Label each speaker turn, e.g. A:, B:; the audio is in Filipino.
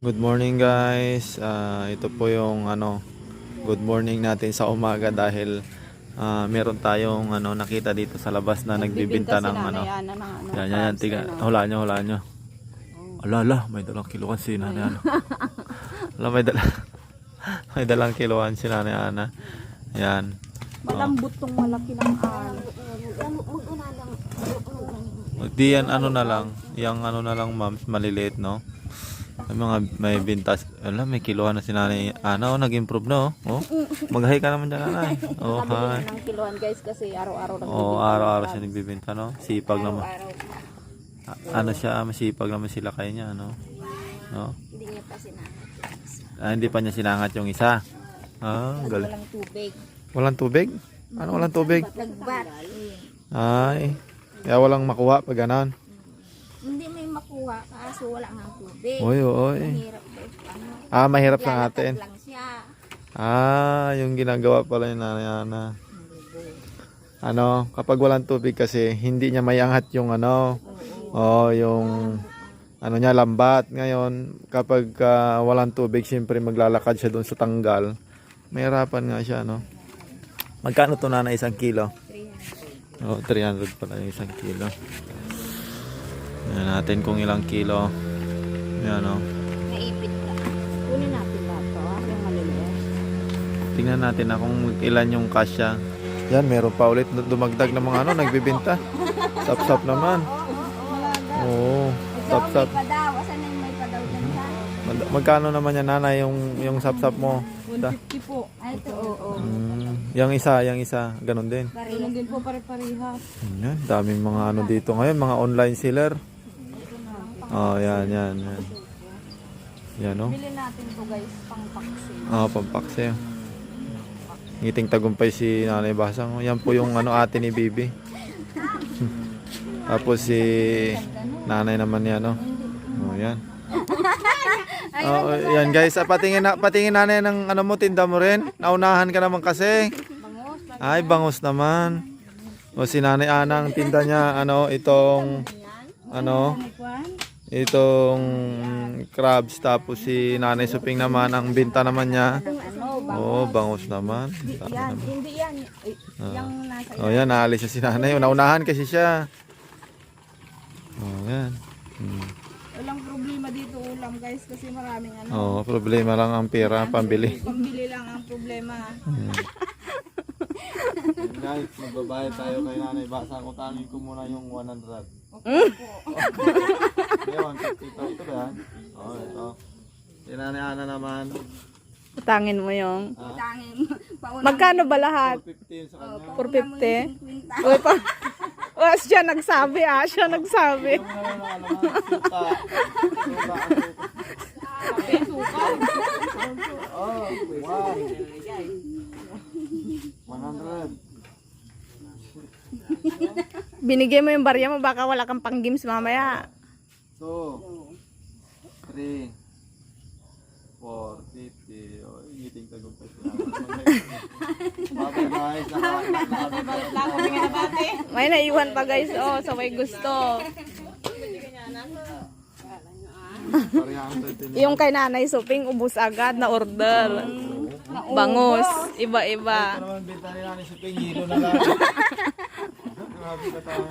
A: Good morning guys. Ah, ito po yung ano good morning natin sa umaga dahil ah, meron tayong ano nakita dito sa labas na nagbibinta ng ano.
B: Yan, ng ano,
A: Yan yan tiga.
B: ano.
A: Hulaan nyo, hulaan nyo. Ala ala, may dalang kiluan si Nanay Ana. Ala may dala may dalang kiluan si Nanay Ana. Yan.
B: Malambot tong malaki ng ano.
A: Di yan ano na lang, yung ano na lang ma'am, maliliit no. May mga may bintas. Ala, may kiluan na si Nanay Ana. Oh, nag-improve na oh. oh. Mag-hi ka naman dyan, Nanay. Oh, hi.
B: Nabili ng kiluan guys kasi araw-araw lang.
A: Oh, araw-araw siya nagbibenta, no? Sipag naman. Ano siya, masipag naman sila kay niya, no? No?
B: Hindi niya pa sinahat.
A: Ah, hindi pa niya sinangat yung isa. Ah, galing.
B: walang tubig.
A: Walang tubig? Ano walang tubig?
B: Nagbat.
A: Ay, kaya walang makuha pag ganon.
B: Hindi may makuha kaso wala nga tubig.
A: Oy, oy.
B: Mahirap. Ano?
A: Ah, mahirap sa
B: Lalakad
A: atin.
B: lang siya.
A: Ah, yung ginagawa pala ni Nanay Ana. Ano, kapag walang tubig kasi hindi niya mayangat yung ano, oh, yung ano niya lambat. Ngayon, kapag ah, walang tubig, siyempre maglalakad siya doon sa tanggal. Mahirapan nga siya, no? Magkano to na isang kilo?
B: 300.
A: Oh, 300 pala yung isang kilo. Yan natin kung ilang kilo. Yan, oh.
B: Naipit ka. Kunin natin to. ah, Yung maliliit.
A: Tingnan natin na kung ilan yung kasya. Yan, meron pa ulit na dumagdag ng mga ano, nagbibinta. Sap-sap naman. Oo, sap-sap. Magkano naman yan, nanay, yung, yung sap-sap mo? Da-
B: 150 po. Ay, ito. Oo.
A: Mm, yung isa, yung isa, ganun din.
B: Parehas din po pare-parehas.
A: Yan, daming mga ano dito ngayon, mga online seller. Oh, yan, yan, yan. Yan, oh.
B: Bili natin to guys, pang paksi.
A: Ah, pampakse. Ngiting tagumpay si Nanay Basang. Yan po yung ano ate ni Bibi. Tapos si Nanay naman yan, no? Oh, yan. Oh, yan guys, Ah, patingin na patingin nanay ng ano mo tinda mo rin. Naunahan ka naman kasi. Ay, bangus naman. O si Nanay Ana ang tinda niya ano itong ano? Itong crabs tapos si Nanay Suping naman ang binta naman niya. Oh, bangus naman.
B: Hindi yan. Ay, Yung nasa
A: Oh, yan, naalis siya si nanay. Naunahan kasi siya. Oh, yan. Hmm.
B: Walang problema dito ulam guys kasi maraming ano.
A: Oh, problema lang ang pera, pambili.
B: Pambili lang ang problema.
A: Guys, magbabayad tayo kay nanay. Basa ko tangin ko muna yung 100. Okay, 150 ito. Ito ba yan? Oh, ito. Si nanay Ana naman.
C: Utangin mo yung...
B: Tangin. Pauna
C: Magkano ba lahat?
A: 415 sa kanya.
C: 450? Uy, pa... Oh, siya nagsabi ah, siya nagsabi.
A: Na lang, na, suka. Suka, suka. Oh, wow. 100.
C: Binigay mo yung barya mo, baka wala kang pang games mamaya.
A: Two, three, four, fifty. Oh, ngiting tagumpay sila. Bye guys.
C: May naiwan pa guys, oh, sa may gusto. Yung kay nanay suping, ubus agad na order. Bangus, iba-iba.
A: Ito naman binta nila ni Suping, hilo na lang. Grabe ka tayo.